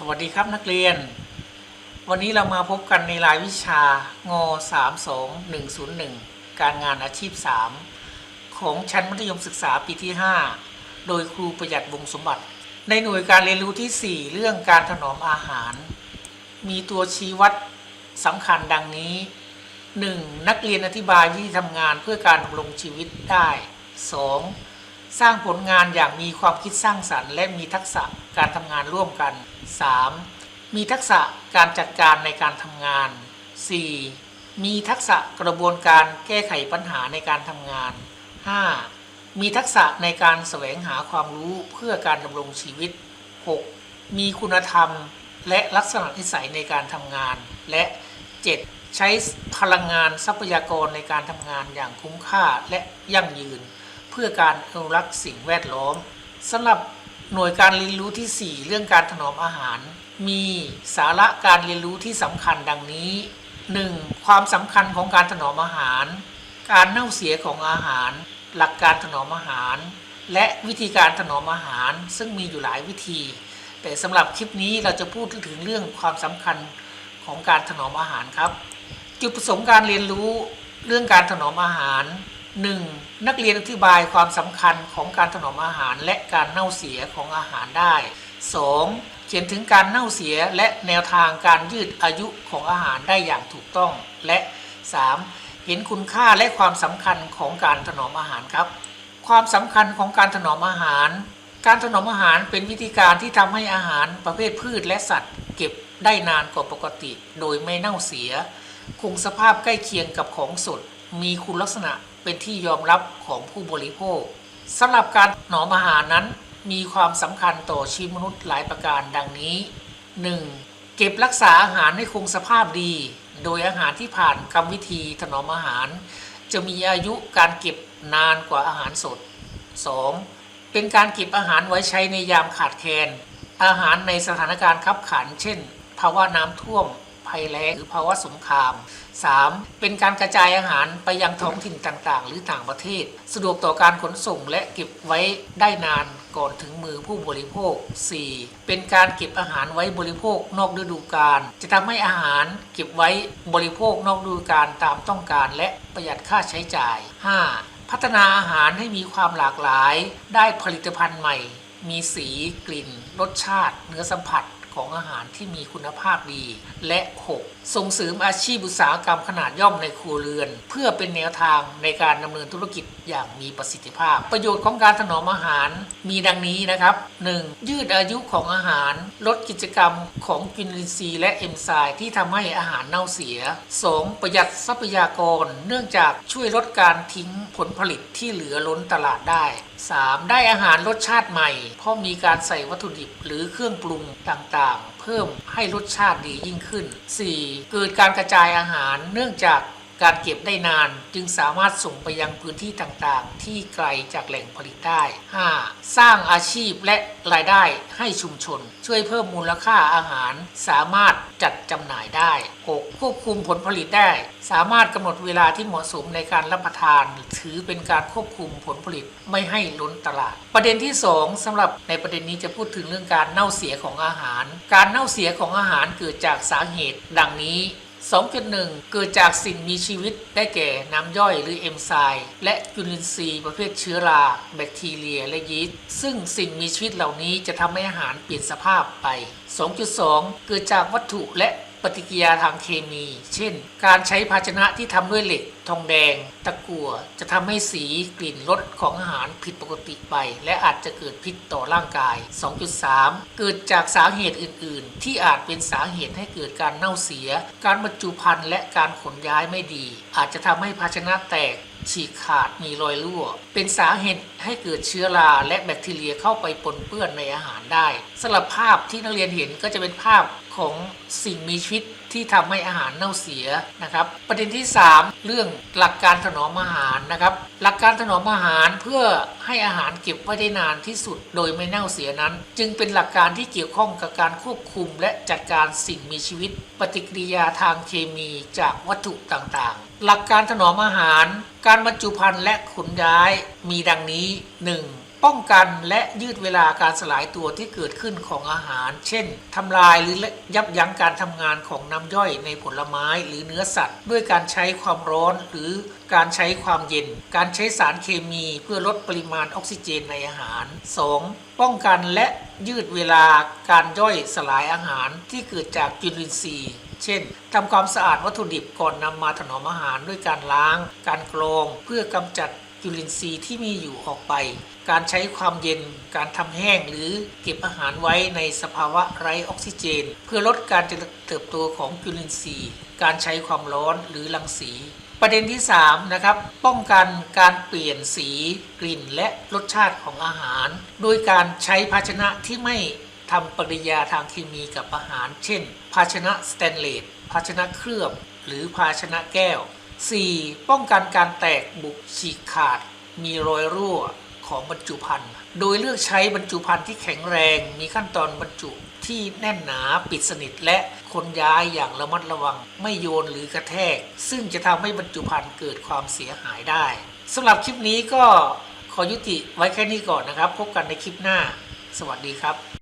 สวัสดีครับนักเรียน วันนี้เรามาพบกันในรายวิชาง32101 การงานอาชีพ 3 ของชั้นมัธยมศึกษาปีที่ 5 โดยครูประหยัดวงสมบัติ ในหน่วยการเรียนรู้ที่ 4 เรื่องการถนอมอาหาร มีตัวชี้วัดสำคัญดังนี้ 1. นักเรียนอธิบายวิธีทำงานเพื่อการดำรงชีวิตได้ 2. สร้างผลงานอย่างมีความคิดสร้างสรรค์ และมีทักษะการทำงานร่วมกัน 3. มีทักษะการจัดการในการทำงาน 4. มีทักษะกระบวนการแก้ไขปัญหาในการทำงาน 5. มีทักษะในการแสวงหาความรู้เพื่อการดำรงชีวิต 6. มีคุณธรรมและลักษณะนิสัยในการทำงาน และ 7. ใช้พลังงานทรัพยากรในการทำงานอย่างคุ้มค่าและยั่งยืน พื่อการอนุรักษ์สิ่งแวดล้อมสำหรับหน่วยการเรียนรู้ที่ 4 เรื่องการถนอมอาหาร มีสาระการเรียนรู้ที่สำคัญดังนี้ 1. ความสำคัญของการถนอมอาหาร การเน่าเสียของอาหาร หลักการถนอมอาหาร และวิธีการถนอมอาหารซึ่งมีอยู่หลายวิธี แต่สำหรับคลิปนี้เราจะพูดถึงเรื่องความสำคัญของการถนอมอาหารครับ จุดประสงค์การเรียนรู้เรื่องการถนอมอาหาร 1. นักเรียนอธิบายความสำคัญของการถนอมอาหารและการเน่าเสียของอาหารได้ 2. เขียนถึงการเน่าเสียและแนวทางการยืดอายุของอาหารได้อย่างถูกต้อง และ 3. เห็นคุณค่าและความสำคัญของการถนอมอาหารครับ ความสำคัญของการถนอมอาหาร การถนอมอาหารเป็นวิธีการที่ทำให้อาหารประเภทพืชและสัตว์ เก็บได้นานกว่าปกติ โดยไม่เน่าเสีย คงสภาพใกล้เคียงกับของสด มีคุณลักษณะเป็นที่ยอมรับของผู้บริโภคสำหรับการถนอมอาหารนั้นมีความสำคัญต่อชีวิตมนุษย์หลายประการดังนี้ 1. เก็บรักษาอาหารให้คงสภาพดี โดยอาหารที่ผ่านกรรมวิธีถนอมอาหาร จะมีอายุการเก็บนานกว่าอาหารสด 2. เป็นการเก็บอาหารไว้ใช้ในยามขาดแคลนอาหารในสถานการณ์ขับขัน เช่น ภาวะน้ำท่วม ภัยแล้งหรือภาวะสงคราม 3. เป็นการกระจายอาหารไปยังท้องถิ่นต่างๆ หรือต่างประเทศ สะดวกต่อการขนส่งและเก็บไว้ได้นานก่อนถึงมือผู้บริโภค 4. เป็นการเก็บอาหารไว้บริโภคนอกฤดูกาลจะทำให้อาหารเก็บไว้บริโภคนอกฤดูกาลตามต้องการ และประหยัดค่าใช้จ่าย 5. พัฒนาอาหารให้มีความหลากหลาย ได้ผลิตภัณฑ์ใหม่ มีสีกลิ่น รสชาติ เนื้อสัมผัส ของอาหารที่มีคุณภาพดี และ 6. ส่งเสริมอาชีพอุตสาหกรรมขนาดย่อมในครัวเรือน เพื่อเป็นแนวทางในการดำเนินธุรกิจอย่างมีประสิทธิภาพ ประโยชน์ของการถนอมอาหารมีดังนี้นะครับ 1. ยืดอายุของอาหาร ลดกิจกรรมของจุลินทรีและเอนไซม์ที่ทำให้อาหารเน่าเสีย 2. ประหยัดทรัพยากร เนื่องจากช่วยลดการทิ้งผลผลิตที่เหลือล้นตลาดได้ 3. ได้อาหารรสชาติใหม่ เพราะมีการใส่วัตถุดิบหรือเครื่องปรุงต่างๆ เพิ่มให้รสชาติดียิ่งขึ้น 4. เกิดการกระจายอาหารเนื่องจาก การเก็บได้นานจึงสามารถส่งไปยังพื้นที่ต่างๆ ที่ไกลจากแหล่งผลิตได้ 5. สร้างอาชีพและรายได้ให้ชุมชน ช่วยเพิ่มมูลค่าอาหาร สามารถจัดจำหน่ายได้ 6. ควบคุมผลผลิตได้ สามารถกำหนดเวลาที่เหมาะสมในการรับประทาน ถือเป็นการควบคุมผลผลิตไม่ให้ล้นตลาด ประเด็นที่ 2สำหรับในประเด็นนี้จะพูดถึงเรื่องการเน่าเสียของอาหาร การเน่าเสียของอาหารเกิดจากสาเหตุ ดังนี้ 2.1 เกิดจากสิ่งมีชีวิตได้แก่น้ำย่อยหรือเอนไซม์และจุลินทรีย์ประเภทเชื้อรา แบคทีเรีย และยีสต์ซึ่งสิ่งมีชีวิตเหล่านี้จะทำให้อาหารเปลี่ยนสภาพไป 2.2 เกิดจากวัตถุและ ปฏิกิริยาทางเคมี เช่น การใช้ภาชนะที่ทำด้วยเหล็ก ทองแดง ตะกั่วจะทำให้สีกลิ่นรสของอาหารผิดปกติไป และอาจจะเกิดพิษต่อร่างกาย 2.3 เกิดจากสาเหตุอื่น ๆ ที่อาจเป็นสาเหตุให้เกิดการเน่าเสีย การบรรจุภัณฑ์และการขนย้ายไม่ดี อาจจะทำให้ภาชนะแตก ฉีกขาดมีรอยรั่ว เป็นสาเหตุให้เกิดเชื้อราและแบคทีเรียเข้าไปปนเปื้อนในอาหารได้สำหรับภาพที่นักเรียนเห็นก็จะเป็นภาพของสิ่งมีชีวิตที่ทำให้อาหารเน่าเสียนะครับ ประเด็นที่ 3 เรื่องหลักการถนอมอาหารนะครับ หลักการถนอมอาหารเพื่อให้อาหารเก็บไว้ได้นานที่สุดโดยไม่เน่าเสียนั้น จึงเป็นหลักการที่เกี่ยวข้องกับการควบคุม และจัดการสิ่งมีชีวิต ปฏิกิริยาทางเคมีจากวัตถุต่างๆ หลักการถนอมอาหาร การบรรจุภัณฑ์และขนย้ายมีดังนี้ 1. ป้องกันและยืดเวลาการสลายตัวที่เกิดขึ้นของอาหาร เช่นทำลายหรือยับยั้งการทำงานของน้ำย่อยในผลไม้หรือเนื้อสัตว์ ด้วยการใช้ความร้อนหรือการใช้ความเย็น การใช้สารเคมีเพื่อลดปริมาณออกซิเจนในอาหาร 2. ป้องกันและยืดเวลาการย่อยสลายอาหารที่เกิดจากจุลินทรีย์ เช่นทำความสะอาดวัตถุดิบก่อนนำมาถนอมอาหารด้วยการล้าง การกรอง เพื่อกำจัดจุลินทรีย์ที่มีอยู่ออกไป การใช้ความเย็น การทำแห้งหรือเก็บอาหารไว้ในสภาวะไร้ออกซิเจน เพื่อลดการเจริญเติบโตของจุลินทรีย์ การใช้ความร้อนหรือรังสี ประเด็นที่3นะครับป้องกันการเปลี่ยนสี กลิ่นและรสชาติของอาหาร โดยการใช้ภาชนะที่ไม่ ทำปฏิกิริยาทางเคมีกับอาหาร เช่น ภาชนะสแตนเลสภาชนะเคลือบ หรือภาชนะแก้ว 4. ป้องกันการแตกบุกฉีกขาด มีรอยรั่วของบรรจุภัณฑ์ โดยเลือกใช้บรรจุภัณฑ์ที่แข็งแรง มีขั้นตอนบรรจุที่แน่นหนาปิดสนิทและคนย้ายอย่างระมัดระวัง ไม่โยนหรือกระแทก ซึ่งจะทำให้บรรจุภัณฑ์เกิดความเสียหายได้สำหรับคลิปนี้ก็ขอยุติไว้แค่นี้ก่อนนะครับ พบกันในคลิปหน้า สวัสดีครับ